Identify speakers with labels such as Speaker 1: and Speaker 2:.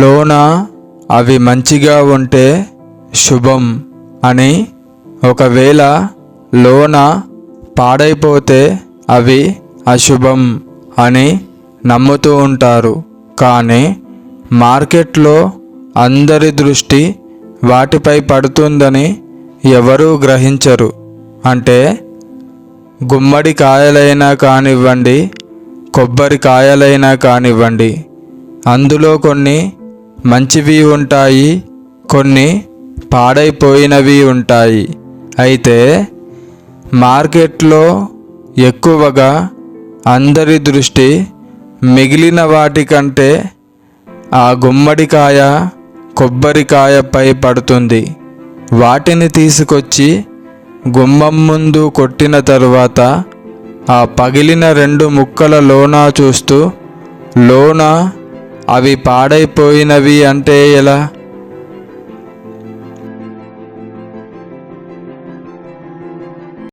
Speaker 1: లోన అవి మంచిగా ఉంటే శుభం అని ఒకవేళ లోన పాడైపోతే అవి అశుభం అని నమ్ముతూ ఉంటారు. కానీ మార్కెట్లో అందరి దృష్టి వాటిపై పడుతుందని ఎవరూ గ్రహించరు. అంటే గుమ్మడి కాయలైనా కానివ్వండి కొబ్బరి కాయలైనా కానివ్వండి అందులో కొన్ని మంచివి ఉంటాయి కొన్ని పాడైపోయినవి ఉంటాయి. అయితే మార్కెట్లో ఎక్కువగా అందరి దృష్టి మిగిలిన వాటికంటే ఆ గుమ్మడికాయ కొబ్బరికాయపై పడుతుంది. వాటిని తీసుకొచ్చి గుమ్మం ముందు కొట్టిన తరువాత ఆ పగిలిన రెండు ముక్కల లోన చూస్తూ లోన అవి పాడైపోయినవి అంటే ఎలా?